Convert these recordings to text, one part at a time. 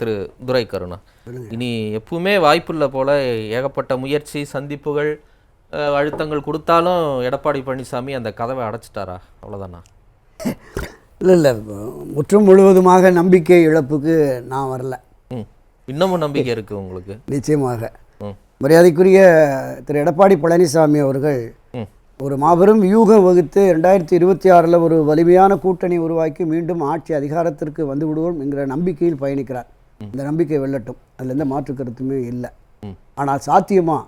திரு துரை கருணா இனி எப்பவுமே வாய்ப்பில்லை போல ஏகப்பட்ட முயற்சி சந்திப்புகள் அழுத்தங்கள் கொடுத்தாலும் எடப்பாடி பழனிசாமி அந்த கதவை அடைச்சிட்டாரா? அவ்வளோதானா இல்லை இல்லை. முற்றும் முழுவதுமாக நம்பிக்கை இழப்புக்கு நான் வரல. இன்னமும் நம்பிக்கை இருக்கு உங்களுக்கு? நிச்சயமாக. மரியாதைக்குரிய திரு எடப்பாடி பழனிசாமி அவர்கள் ஒரு மாபெரும் வியூகம் வகுத்து ரெண்டாயிரத்தி இருபத்தி ஆறில் ஒரு வலிமையான கூட்டணி உருவாக்கி மீண்டும் ஆட்சி அதிகாரத்திற்கு வந்து விடுவோம் என்கிற நம்பிக்கையில் பயணிக்கிறார். இந்த நம்பிக்கை வெல்லட்டும். அதில் எந்த மாற்று கருத்துமே இல்லை. ஆனால் சாத்தியமா?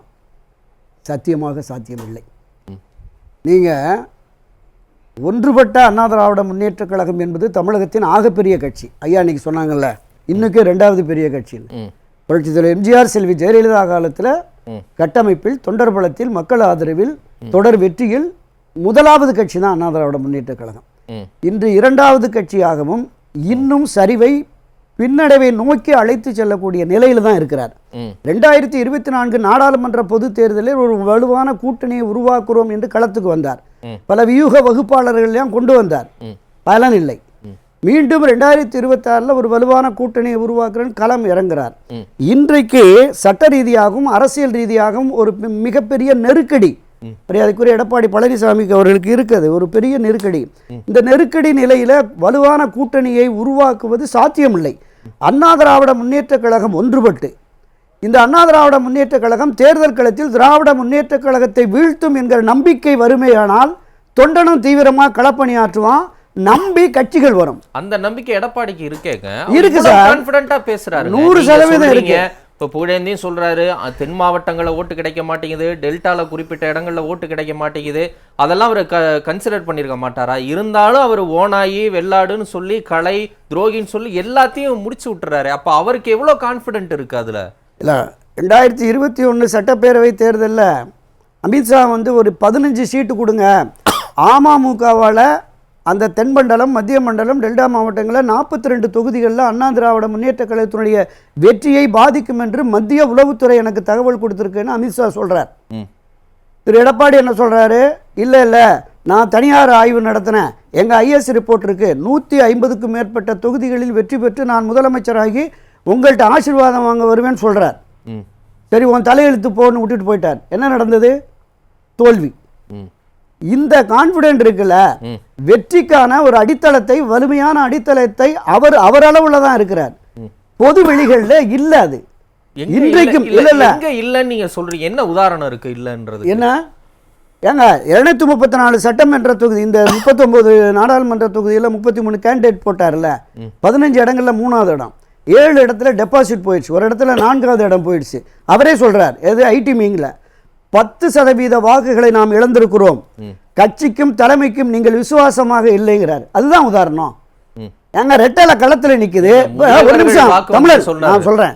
சத்தியமாக சாத்தியமில்லை. நீங்கள் ஒன்றுபட்ட அண்ணா திராவிட முன்னேற்றக் கழகம் என்பது தமிழகத்தின் ஆகப்பெரிய கட்சி. ஐயா இன்னைக்கு சொன்னாங்கல்ல இன்னைக்கு ரெண்டாவது பெரிய கட்சின்னு. ம். புரட்சித் தலைவர் எம்ஜிஆர் செல்வி ஜெயலலிதா காலத்தில். கட்டமைப்பில் தொண்டர் பலத்தில் மக்கள் ஆதரவில் தொடர் வெற்றியில் முதலாவது கட்சி தான் அண்ணா திராவிட முன்னேற்றக் கழகம். இன்று இரண்டாவது கட்சியாகவும் இன்னும் சரிவை பின்னடைவை நோக்கி அழைத்து செல்லக்கூடிய நிலையில் தான் இருக்கிறார். ரெண்டாயிரத்தி இருபத்தி நான்கு நாடாளுமன்ற பொதுத் தேர்தலில் ஒரு வலுவான கூட்டணியை உருவாக்குறோம் என்று களத்துக்கு வந்தார். பல வியூக வகுப்பாளர்கள் எல்லாம் கொண்டு வந்தார். பலன் இல்லை. மீண்டும் ரெண்டாயிரத்தி இருபத்தாறில் ஒரு வலுவான கூட்டணியை உருவாக்குறேன்னு களம் இறங்குறார். இன்றைக்கு சட்ட ரீதியாகவும் அரசியல் ரீதியாகவும் ஒரு மிகப்பெரிய நெருக்கடி. மரியாதைக்குரிய எடப்பாடி பழனிசாமிக்கு அவர்களுக்கு இருக்குது. ஒரு பெரிய நெருக்கடி. இந்த நெருக்கடி நிலையில வலுவான கூட்டணியை உருவாக்குவது சாத்தியமில்லை. அண்ணா திராவிட முன்னேற்றக் கழகம் ஒன்றுபட்டு இந்த அண்ணா திராவிட முன்னேற்றக் கழகம் தேர்தல் களத்தில் திராவிட முன்னேற்றக் கழகத்தை வீழ்த்தும் என்கிற நம்பிக்கை வறுமையானால் தொண்டனும் தீவிரமாக களப்பணியாற்றுவான் நம்பி கட்சிகள் வரும் அந்த நம்பிக்கை எடப்பாடிக்கு இருக்கேங்க இருக்கு சார். கான்பிடண்டா பேசுறாரு நூறு சதவீதம் இருக்கு. இப்போ புகழேந்தியும் சொல்கிறாரு தென் மாவட்டங்களில் ஓட்டு கிடைக்க மாட்டேங்குது டெல்டாவில் குறிப்பிட்ட இடங்களில் ஓட்டு கிடைக்க மாட்டேங்குது. அதெல்லாம் அவர் கன்சிடர் பண்ணியிருக்க மாட்டாரா? இருந்தாலும் அவர் ஓனாயி வெள்ளாடுன்னு சொல்லி கலை துரோகின்னு சொல்லி எல்லாத்தையும் முடிச்சு விட்டுறாரு. அப்போ அவருக்கு எவ்வளோ கான்ஃபிடென்ட் இருக்குது அதில்? இல்லை ரெண்டாயிரத்தி இருபத்தி ஒன்று சட்டப்பேரவை தேர்தலில் அமித்ஷா வந்து ஒரு பதினஞ்சு சீட்டு கொடுங்க. அமமுகவால் அந்த தென் மண்டலம் மத்திய மண்டலம் டெல்டா மாவட்டங்களில் நாற்பத்தி ரெண்டு தொகுதிகளில் அண்ணா திராவிட முன்னேற்ற கழகத்தினுடைய வெற்றியை பாதிக்கும் என்று மத்திய உளவுத்துறை எனக்கு தகவல் கொடுத்துருக்குன்னு அமித்ஷா சொல்கிறார் திரு எடப்பாடி என்ன சொல்கிறாரு இல்லை இல்லை. நான் தனியார் ஆய்வு நடத்தினேன். எங்கள் ஐஎஸ் ரிப்போர்ட் இருக்கு. நூற்றி ஐம்பதுக்கும் மேற்பட்ட தொகுதிகளில் வெற்றி பெற்று நான் முதலமைச்சராகி உங்கள்கிட்ட ஆசீர்வாதம் வாங்க வருவேன்னு சொல்கிறார் சரி உன் தலையெழுத்து போன்னு விட்டுட்டு போயிட்டார். என்ன நடந்தது? தோல்வி. இந்த கான்ஃபிடென்ட் இருக்குல்ல. வெற்றிக்கான ஒரு அடித்தளத்தை வலிமையான அடித்தளத்தை அவர் அவரளவுல தான் இருக்கிறார். பொது வெளிகளில் இல்ல அது. இன்றைக்கும் இல்ல இல்ல இல்லன்னு நீங்க சொல்றீங்க. என்ன உதாரணம் இருக்கு இல்லன்றது? என்ன? ஏங்க இருநூத்தி முப்பத்தி நாலு சட்டமன்ற தொகுதி இந்த முப்பத்தொன்பது நாடாளுமன்ற தொகுதியில் முப்பத்தி மூணு கேண்டிடேட் போட்டார்ல. பதினஞ்சு இடங்கள்ல மூணாவது இடம். ஏழு இடத்துல டெபாசிட் போயிடுச்சு. ஒரு இடத்துல நான்காவது இடம் போயிடுச்சு. அவரே சொல்றார் எது ஐடி மீங்கில் பத்து சதவீத வாக்குகளை நாம் இழந்திருக்கிறோம். கட்சிக்கும் தலைமைக்கும் நீங்கள் விசுவாசமாக இல்லைங்கிறார். அதுதான் உதாரணம். ஏங்க ரெட்டையில களத்துல நிக்குது. ஒரு நிமிஷம். தமிழர். நான் சொல்றேன்.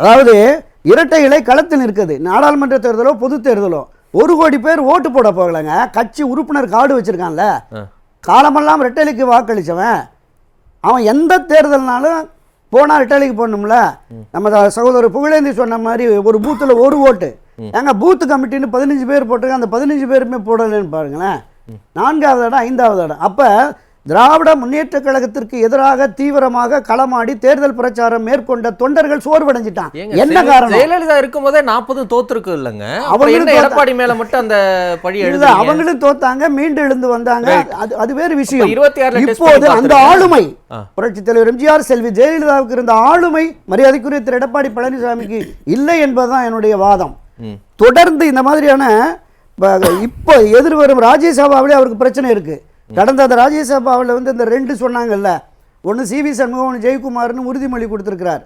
அதாவது இரட்டை இலை களத்தில் இருக்குது நாடாளுமன்ற தேர்தலோ பொது தேர்தலோ. ஒரு கோடி பேர் ஓட்டு போட போகலைங்க. கட்சி உறுப்பினர் கார்டு வச்சிருக்கான்ல. காலமெல்லாம் ரெட்டைலைக்கு வாக்களிச்சவன். அவன் எந்த தேர்தல்னாலும் போனா ரெட்டைலைக்கு போடணும்ல. நம்ம சகோதரர் புகழேந்தி சொன்ன மாதிரி ஒரு பூத்தில் ஒரு ஓட்டு. ஏங்க பூத்து கமிட்டின்னு பதினஞ்சு பேர் போட்டிருக்காங்க. அந்த பதினஞ்சு பேருமே போடலைன்னு பாருங்களேன். நான்காவது இடம் ஐந்தாவது இடம். அப்போ திராவிட முன்னேற்ற கழகத்திற்கு எதிராக தீவிரமாக களமாடி தேர்தல் பிரச்சாரம் மேற்கொண்ட தொண்டர்கள் சோர்வடைஞ்சிட்டான் என்ன காரணம்? ஜெயலலிதா இருக்கும்போதே நாற்பதும் தோத்துருக்கு இல்லைங்க. அவங்களும் எடப்பாடி மேல மட்டும் அந்த பழி எழுதுறீங்க? அவங்களும் தோத்தாங்க மீண்டு எழுந்து வந்தாங்க. அது அது வேறு விஷயம். அப்ப 26 ல test இப்போது அந்த. ஆளுமை ஆ. புரட்சித் தலைவர் எம்ஜிஆர் செல்வி ஜெயலலிதாவுக்கு இருந்த ஆளுமை மரியாதைக்குரிய திரு. எடப்பாடி பழனிசாமிக்கு இல்லை என்பதுதான் என்னுடைய வாதம். தொடர்ந்து இந்த மாதிரியான இப்போ எதிர்வரும் ராஜ்யசபாவிலே அவருக்கு பிரச்சனை இருக்கு கடந்த அந்த ராஜ்யசபாவில் வந்து இந்த ரெண்டு சொன்னாங்கல்ல ஒன்று சி வி சண்முகம் ஒன்று ஜெயக்குமார்னு உறுதிமொழி கொடுத்திருக்கிறார்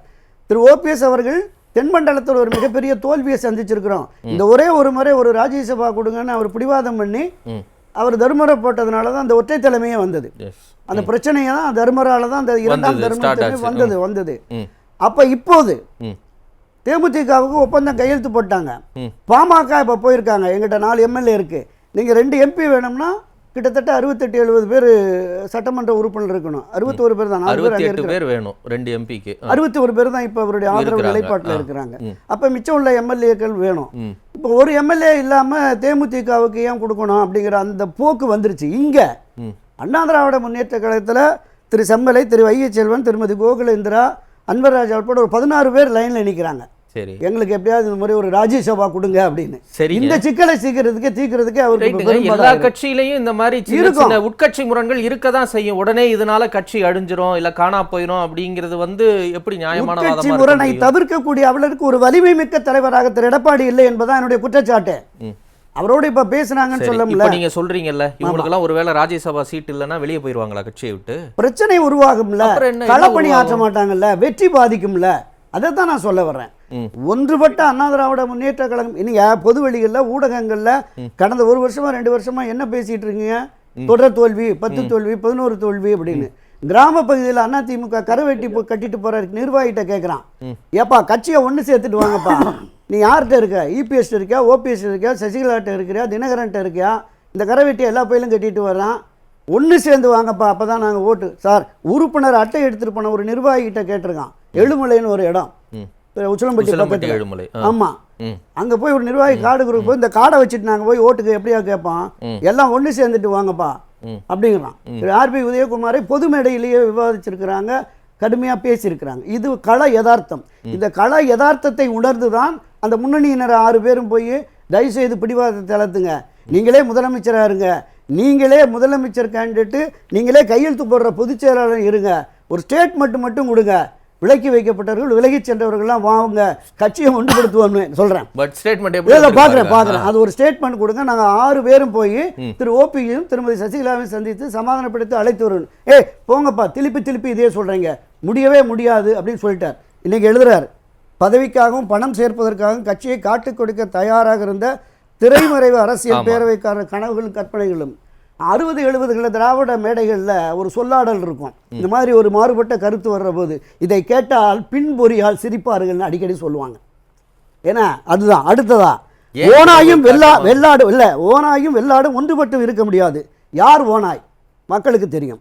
திரு ஓபிஎஸ் அவர்கள் தென்மண்டலத்தில் ஒரு மிகப்பெரிய தோல்வியை சந்திச்சிருக்கிறோம் இந்த ஒரே ஒரு முறை ஒரு ராஜ்யசபா கொடுங்கன்னு அவர் பிடிவாதம் பண்ணி. அவர் தர்மரை போட்டதுனால தான் அந்த ஒற்றை தலைமையே வந்தது. அந்த பிரச்சனையை தான் தர்மரால தான் அந்த இரண்டாம் தர்ம. வந்தது வந்தது. அப்ப இப்போது. தேமுதிகவுக்கு ஒப்பந்தம் கையெழுத்து போட்டாங்க. பாமக இப்போ போயிருக்காங்க எங்கிட்ட நாலு எம்எல்ஏ இருக்கு நீங்க ரெண்டு எம்பி வேணும்னா கிட்டத்தட்ட அறுபத்தெட்டு எழுபது பேர் சட்டமன்ற உறுப்பினர் இருக்கணும் அறுபத்தோரு பேர் தான் நாலு பேர் வேணும் ரெண்டு எம்பிக்கு அறுபத்தி ஒரு பேர் தான் இப்போ அவருடைய ஆதரவு. நிலைப்பாட்டில். இருக்கிறாங்க. அப்ப மிச்சம் உள்ள எம்எல்ஏக்கள் வேணும். இப்போ ஒரு எம்எல்ஏ இல்லாம தேமுதிகவுக்கு ஏன் கொடுக்கணும் அப்படிங்கிற அந்த போக்கு வந்துருச்சு இங்க. அண்ணா திராவிட முன்னேற்ற கழகத்துல திரு செம்மலை திரு வைகை செல்வன் திருமதி கோகுலேந்திரா அன்வர் ராஜா உட்பட ஒரு பதினாறு பேர் லைனில் நிற்கிறாங்க சரி. எங்களுக்கு எப்படியாவது இந்த மாதிரி ஒரு ராஜ்யசபா கொடுங்க அப்படின்னு. சரிங்க. இந்த சிக்கலை சீக்கிரத்துக்கு ரைட்டுங்க. பெரும்பாலாக எல்லா. கட்சியிலையும் இந்த மாதிரி சின்ன உட்கட்சி முரண்கள் இருக்க தான் செய்யும். உடனே இதனால கட்சி அழிஞ்சிரும் இல்ல காணா போயிரும் அப்படிங்கிறது வந்து எப்படி நியாயமான இருக்க முரணை? தவிர்க்கக்கூடிய அவர்களுக்கு ஒரு வலிமை மிக்க தலைவராக திரு எடப்பாடி இல்லை என்பதான் என்னுடைய குற்றச்சாட்டு. அவரோடு இப்ப பேசுனாங்கன்னு சரி, சொல்ல இப்ப நீங்க சொல்றீங்கல்ல இவங்களுக்கெல்லாம் ஒருவேளை ராஜ்யசபா சீட் இல்லைன்னா வெளியே போயிருவாங்களா கட்சியை விட்டு? பிரச்சனை உருவாகும்ல. களப்பணி? ஆற்ற மாட்டாங்கல்ல. வெற்றி பாதிக்கும்ல. அதை தான் நான் சொல்ல வர்றேன். ஒன்றுபட்ட அண்ணா திராவிட முன்னேற்ற கழகம் நீங்க பொது வெளிகளில் ஊடகங்கள்ல கடந்த ஒரு வருஷமா ரெண்டு வருஷமா என்ன பேசிட்டு இருக்கீங்க? தொடர் தோல்வி பத்து தோல்வி பதினோரு தோல்வி அப்படின்னு. கிராம பகுதியில் அதிமுக கரவெட்டி போ- கட்டிட்டு போற நிர்வாகிகிட்ட கேட்குறான் ஏப்பா கட்சியை ஒன்று சேர்த்துட்டு வாங்கப்பா. நீ யார்கிட்ட இருக்க? இபிஎஸ் இருக்கியா? ஓபிஎஸ் இருக்கியா? சசிகலாட்ட இருக்கிறியா? தினகரன்ட்ட இருக்கியா? இந்த கரவெட்டி எல்லா பயிலும் கட்டிட்டு வர்றான். ஒன்று சேர்ந்து வாங்கப்பா அப்போ தான் நாங்கள் ஓட்டு. சார் உறுப்பினர் அட்டை எடுத்துகிட்டு போன ஒரு நிர்வாகிகிட்ட கேட்டிருக்கான். எழுமலைன்னு ஒரு இடம். உச்சலம்பட்டி எழுமலை ஆ. ஆமாம் ம். அங்கே போய் ஒரு நிர்வாகி கார்டு குரூப் போய் இந்த கார்டை வச்சுட்டு நாங்கள் போய் ஓட்டுக்கு எப்படியா கேட்போம் எல்லாம் ஒன்று சேர்ந்துட்டு வாங்கப்பா. அப்படிங்கிறான். ஆர்பி உதயகுமாரை பொது மேடையிலேயே விவாதிச்சிருக்கிறாங்க கடுமையாக பேசியிருக்கிறாங்க. இது கள யதார்த்தம். இந்த கள யதார்த்தத்தை உணர்ந்து தான் அந்த முன்னணியினர் ஆறு பேரும் போய் தயவுசெய்து பிடிவாதத்தை தளர்த்துங்க. நீங்களே முதலமைச்சராக இருங்க. நீங்களே முதலமைச்சர் கேண்டிடேட்டு நீங்களே கையெழுத்து போடுற பொதுச் செயலாளர் இருங்க. ஒரு ஸ்டேட்மெண்ட் மட்டும் கொடுங்க. விலக்கி வைக்கப்பட்டவர்கள் விலகிச் சென்றவர்கள்லாம் வாங்க கட்சியை ஒன்றுபடுத்துவோம்னு சொல்கிறேன் பட் ஸ்டேட்மெண்ட் இல்லை பார்க்குறேன் பார்க்குறேன் அது ஒரு ஸ்டேட்மெண்ட் கொடுங்க. நாங்கள் ஆறு பேரும் போய் திரு ஓபியும் திருமதி சசிகலாவையும் சந்தித்து சமாதானப்படுத்தி அழைத்து வரணும் ஏய் போங்கப்பா திருப்பி திருப்பி இதே சொல்கிறீங்க முடியவே முடியாது அப்படின்னு சொல்லிட்டார். இன்னைக்கு எழுதுறாரு. பதவிக்காகவும் பணம் சேர்ப்பதற்காகவும் கட்சியை காட்டுக் கொடுக்க தயாராக இருந்த திரைமறைவு அரசியல் பேரவைக்காரர் கனவுகளும் கற்பனைகளும். அறுபது எழுபதுகளில் திராவிட மேடைகளில் ஒரு சொல்லாடல் இருக்கும். இந்த மாதிரி ஒரு மாறுபட்ட கருத்து வர்ற போது இதை கேட்டால் பின்பொறியால் சிரிப்பார்கள்னு அடிக்கடி சொல்லுவாங்க. ஏன்னா அதுதான் அடுத்ததா. ஓனாயும் வெள்ளா காட்டுவாங்க? வெள்ளாடு இல்லை ஓனாயும் வெள்ளாடும் ஒன்றுபட்டு இருக்க முடியாது. யார் ஓனாய் மக்களுக்கு தெரியும்.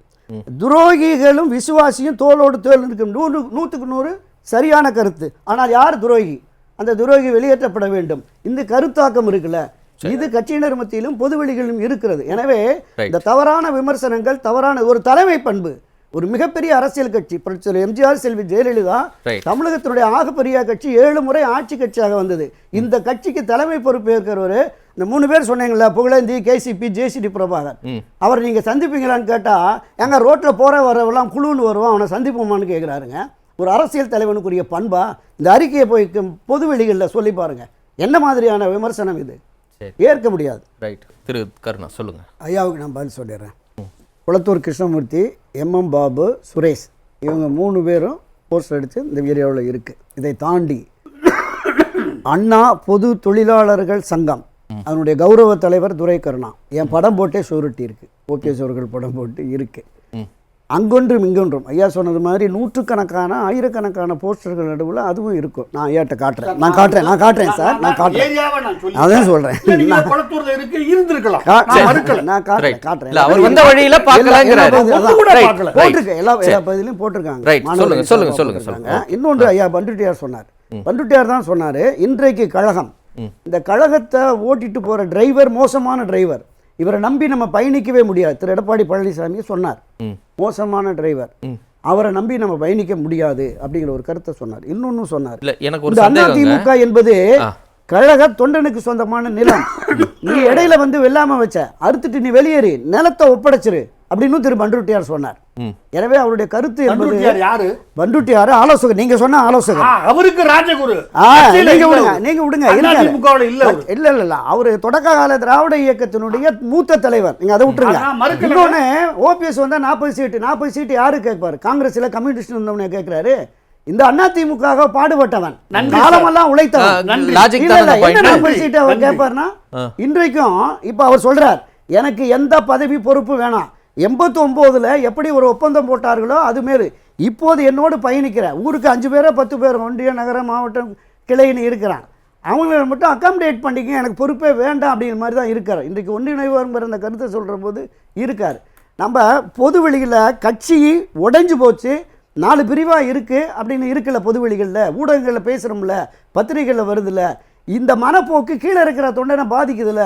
துரோகிகளும் விசுவாசியும் தோளோடு தோல் இருக்கும் நூறு நூற்றுக்கு நூறு சரியான கருத்து. ஆனால் யார் துரோகி? அந்த துரோகி வெளியேற்றப்பட வேண்டும். இந்த கருத்தாக்கம் இருக்குல்ல. இது கட்சியினர் மத்தியிலும் பொதுவெளிகளிலும் இருக்கிறது. எனவே. இந்த தவறான விமர்சனங்கள் தவறான ஒரு தலைமை பண்பு ஒரு மிகப்பெரிய அரசியல் கட்சி புரட்சித்தலைவர் எம்ஜிஆர் செல்வி ஜெயலலிதா. தமிழகத்தினுடைய ஆகப்பெரிய கட்சி ஏழு முறை ஆட்சி கட்சியாக வந்தது. இந்த கட்சிக்கு தலைமை பொறுப்பு ஏற்கிறவர் இந்த மூணு பேர் சொன்னீங்களா புகழேந்தி கேசிபி ஜேசிடி பிரபாகர். அவர் நீங்க சந்திப்பீங்களான்னு கேட்டா எங்க ரோட்ல போற வரவெல்லாம் குழுன்னு வருவான் அவனை சந்திப்போமான்னு கேட்குறாருங்க ஒரு அரசியல் தலைவனுக்குரிய பண்பா இந்த அறிக்கையை போய் பொது வெளிகளில் சொல்லி பாருங்க. என்ன மாதிரியான விமர்சனம் இது? ஏற்க முடியாது. ரைட் திரு கருணா சொல்லுங்க. ஐயாவுக்கு நான் பதில் சொல்லிடுறேன். குளத்தூர் கிருஷ்ணமூர்த்தி எம்எம் பாபு சுரேஷ் இவங்க மூணு பேரும் போஸ்டர் அடித்து இந்த வீடியோவில் இருக்குது இதை தாண்டி அண்ணா பொது தொழிலாளர்கள் சங்கம். அதனுடைய கௌரவ தலைவர் துரை கருணா என் படம் போட்டே சுருட்டி இருக்கு ஓபிஎஸ் அவர்கள் படம் போட்டு இருக்கு. அங்கொன்றும் இங்கொன்றும். ஐயா சொன்னது மாதிரி நூற்றுக்கணக்கான ஆயிரக்கணக்கான போஸ்டர்கள் நடுவில் அதுவும் இருக்கும். நான் ஐயாட்ட காட்டுறேன். நான் காட்டுறேன் நான் காட்டுறேன் சார் நான் காட்டுறேன். ஏரியாவை நான் சொல்லி அதான் கா- நான் மறுக்கல நான் காட்டுறேன். காட்டுறேன். இல்ல, அவர் வந்த வழியில பார்க்கலாங்கிறாரு. ஒண்ணு கூட Right. பார்க்கல. போட்டிருக்கு எல்லா எல்லா பகுதியிலும் போட்டிருக்காங்க. சொல்லுங்க, சொல்லுங்க, சொல்லுங்க, போட்டிருக்காங்க. இன்னொன்று ஐயா பண்டுட்டியார் சொன்னார். பண்டுட்டியார் தான் சொன்னாரு இன்றைக்கு கழகம். இந்த கழகத்தை ஓட்டிட்டு போற டிரைவர் மோசமான டிரைவர் இவரை நம்பி நம்ம பயணிக்கவே முடியாது. திரு எடப்பாடி பழனிசாமி சொன்னார். மோசமான டிரைவர் அவரை நம்பி நம்ம பயணிக்க முடியாது அப்படிங்கிற ஒரு கருத்தை சொன்னார். இன்னொன்னு சொன்னார். எனக்கு ஒரு அதிமுக என்பது. கழக தொண்டனுக்கு சொந்தமான நிலம். நீ இடையில வந்து வெல்லாம வச்ச அறுத்துட்டு நீ வெளியேறி நிலத்தை ஒப்படைச்சிரு அப்படின்னு திரு பண்ருட்டியார் சொன்னார். எனவே அவருடைய கருத்து என்பது யாரு? பண்ருட்டியார் ஆலோசகர். நீங்க சொன்ன ஆலோசகர். அவருக்கு ராஜகுரு. நீங்க விடுங்க. நீங்க விடுங்க. இல்ல. இல்ல இல்ல இல்ல அவரு தொடக்க கால திராவிட இயக்கத்தினுடைய மூத்த தலைவர். நீங்க அதை விட்டுருங்க. இன்னொன்னு ஓபிஎஸ் வந்தா நாற்பது சீட்டு நாற்பது சீட்டு யாரு கேட்பாரு? காங்கிரஸ்ல கம்யூனிஸ்ட் இருந்தவனே கேட்கிறாரு. இந்த அண்ணா திமுக பாடுபட்டவன் காலமெல்லாம் உழைத்தவன். சீட்டு அவர். கேட்பாருன்னா. இன்றைக்கும் இப்ப அவர் சொல்றார் எனக்கு எந்த பதவி பொறுப்பு வேணாம். எண்பத்தி எப்படி ஒரு ஒப்பந்தம் போட்டார்களோ அது மாரி. இப்போது என்னோடு பயணிக்கிற ஊருக்கு அஞ்சு பேரோ பத்து பேர் ஒன்றிய நகர மாவட்டம் கிளைன்னு இருக்கிறான். அவங்கள மட்டும் அக்காமடேட் பண்ணிக்க எனக்கு பொறுப்பே வேண்டாம் அப்படிங்கிற மாதிரி தான் இருக்கார். இன்றைக்கு ஒன்றிணைவாருங்கிற அந்த கருத்தை சொல்கிற போது இருக்கார். நம்ம பொது வெளியில் கட்சி உடைஞ்சு போச்சு நாலு பிரிவாக இருக்குது அப்படின்னு இருக்குல்ல பொது வெளிகளில் ஊடகங்களில் பேசுகிறோம்ல பத்திரிகைகளில் வருதுல்ல இந்த மனப்போக்கு கீழே இருக்கிற தொண்டனை பாதிக்குதுல்ல?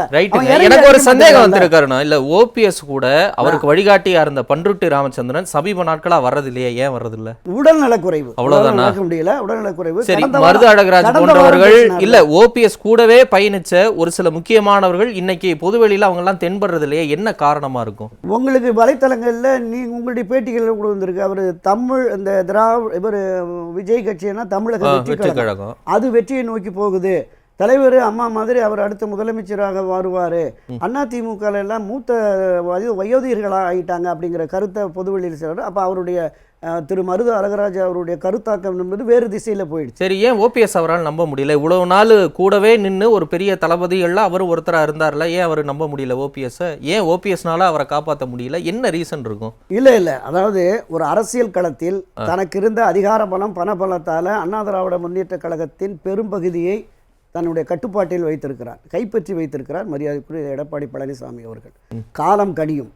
எனக்கு ஒரு சந்தேகம். வந்திருக்காருண்ணா. இல்ல ஓபிஎஸ் கூட அவருக்கு வழிகாட்டியா இருந்த பன்ருட்டி ராமச்சந்திரன் சமீப நாட்களா வர்றது இல்லையா ஏன் வர்றது இல்ல உடல் நலக்குறைவு அவ்வளவுதானா? முடியல உடல் நலக்குறைவு சரி மருது அழகராஜ் போன்றவர்கள். இல்ல ஓபிஎஸ் கூடவே பயணிச்ச ஒரு சில முக்கியமானவர்கள் இன்னைக்கு பொதுவெளியில அவங்க எல்லாம் தென்படுறது இல்லையா என்ன காரணமா இருக்கும்? உங்களுக்கு வலைத்தளங்கள்ல நீ உங்களுடைய பேட்டிகளில் கூட வந்திருக்கு. அவர் தமிழ் இந்த திராவிட இவர் விஜய் கட்சினா தமிழக வெற்றி கழகம். அது வெற்றியை நோக்கி போகுது. தலைவர் அம்மா மாதிரி அவர் அடுத்த முதலமைச்சராக வருவார் அதிமுக எல்லாம் மூத்த வயோ- வயோதிகர்களாக ஆகிட்டாங்க அப்படிங்கிற கருத்தை பொதுவெளியில் சொல்றாரு. அப்போ அவருடைய திரு மருது அழகராஜ் அவருடைய கருத்தாக்கம் என்பது வேறு திசையில் போயிடுச்சு. சரி ஏன் ஓபிஎஸ் அவரால் நம்ப முடியல? இவ்வளவு நாள் கூடவே நின்னு ஒரு பெரிய தளபதிகள்ல அவர் ஒருத்தரா இருந்தார்ல ஏன் அவர் நம்ப முடியல ஓபிஎஸ் ஏன் ஓபிஎஸ்னால அவரை காப்பாற்ற முடியல? என்ன ரீசன் இருக்கும்? இல்லை இல்லை. அதாவது ஒரு அரசியல் களத்தில் தனக்கு இருந்த அதிகார பலம் பண பலத்தால் அண்ணா திராவிட முன்னேற்ற கழகத்தின் பெரும்பகுதியை தன்னுடைய கட்டுப்பாட்டில் வைத்திருக்கிறார் கைப்பற்றி வைத்திருக்கிறார் மரியாதைக்குரிய எடப்பாடி பழனிசாமி அவர்கள். காலம் கனியும்.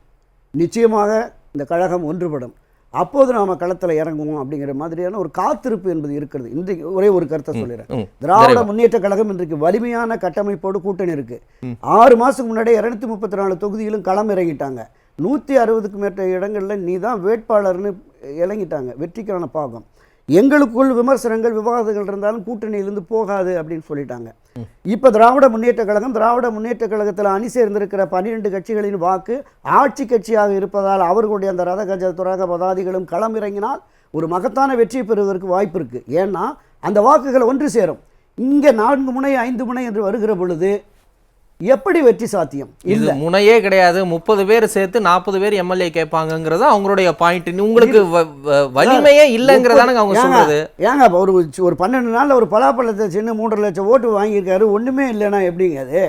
நிச்சயமாக இந்த கழகம் ஒன்றுபடும். அப்போது நாம களத்தில் இறங்குவோம் அப்படிங்கிற மாதிரியான ஒரு காத்திருப்பு என்பது இருக்கிறது. இன்றைக்கு ஒரே ஒரு கருத்தை சொல்லிடுறேன். திராவிட. முன்னேற்ற கழகம் இன்றைக்கு வலிமையான கட்டமைப்போடு கூட்டணி இருக்கு. ஆறு மாசத்துக்கு முன்னாடி இருநூத்தி முப்பத்தி நாலு தொகுதியிலும் களம் இறங்கிட்டாங்க. நூற்றி அறுபதுக்கு மேற்பட்ட இடங்கள்ல நீ தான் வேட்பாளர்னு இறங்கிட்டாங்க. வெற்றிக்கான பாகம். எங்களுக்குள் விமர்சனங்கள் விவாதங்கள் இருந்தாலும் கூட்டணியிலிருந்து போகாது அப்படின்னு சொல்லிட்டாங்க. இப்போ திராவிட முன்னேற்ற கழகம் திராவிட முன்னேற்ற கழகத்தில் அணி சேர்ந்திருக்கிற பன்னிரெண்டு கட்சிகளின் வாக்கு ஆட்சி கட்சியாக இருப்பதால் அவர்களுடைய அந்த ரத கஜ துரக பதாதிகளும் களம் இறங்கினால் ஒரு மகத்தான வெற்றி பெறுவதற்கு வாய்ப்பு இருக்குது ஏன்னா அந்த வாக்குகள் ஒன்று சேரும். இங்கே நான்கு முனை ஐந்து முனை என்று வருகிற பொழுது எப்படி வெற்றி சாத்தியம்? இது இல்லை. முனையே கிடையாது. முப்பது பேர் சேர்த்து நாற்பது பேர் எம்எல்ஏ கேட்பாங்கங்கிறது அவங்களுடைய பாயிண்ட் உங்களுக்கு வலிமையே இல்லைங்கிறதானங்க அவங்க சொல்றது. ஏங்க ஒரு ஒரு பன்னெண்டு நாள்ல ஒரு பலாப்பழத்தை சின்ன மூன்றரை லட்சம் ஓட்டு வாங்கியிருக்காரு. ஒண்ணுமே இல்லைன்னா எப்படிங்க அது?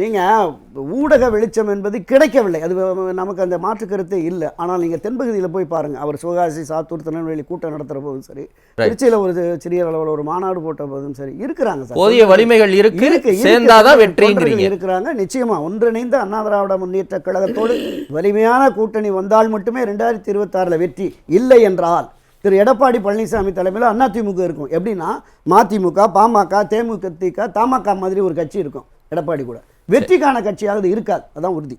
நீங்க ஊடக வெளிச்சம் என்பது கிடைக்கவில்லை. அது நமக்கு அந்த மாற்று கருத்தே இல்லை. ஆனால் நீங்க தென்பகுதியில் போய் பாருங்க. அவர் சிவகாசி சாத்தூர் திருநெல்வேலி கூட்டம் நடத்துற போதும் சரி திருச்சியில ஒரு சிறிய அளவில் ஒரு மாநாடு போட்ட போதும் சரி இருக்கிறாங்க சார். போதிய வலிமைகள் இருக்கு. இருக்கு. சேர்ந்தாதான் வெற்றிங்கிறீங்க இருக்கிறாங்க. நிச்சயமா ஒன்றிணைந்த அண்ணா திராவிட முன்னேற்ற கழகத்தோடு வலிமையான கூட்டணி வந்தால் மட்டுமே ரெண்டாயிரத்தி இருபத்தாறுல வெற்றி இல்லை என்றால் திரு. எடப்பாடி பழனிசாமி தலைமையில் அதிமுக இருக்கும். எப்படின்னா மதிமுக பாமக தேமுதிக தமாக மாதிரி ஒரு கட்சி இருக்கும். எடப்பாடி கூட. வெற்றிக்கான கட்சியாக அது இருக்காது. அதான் உறுதி.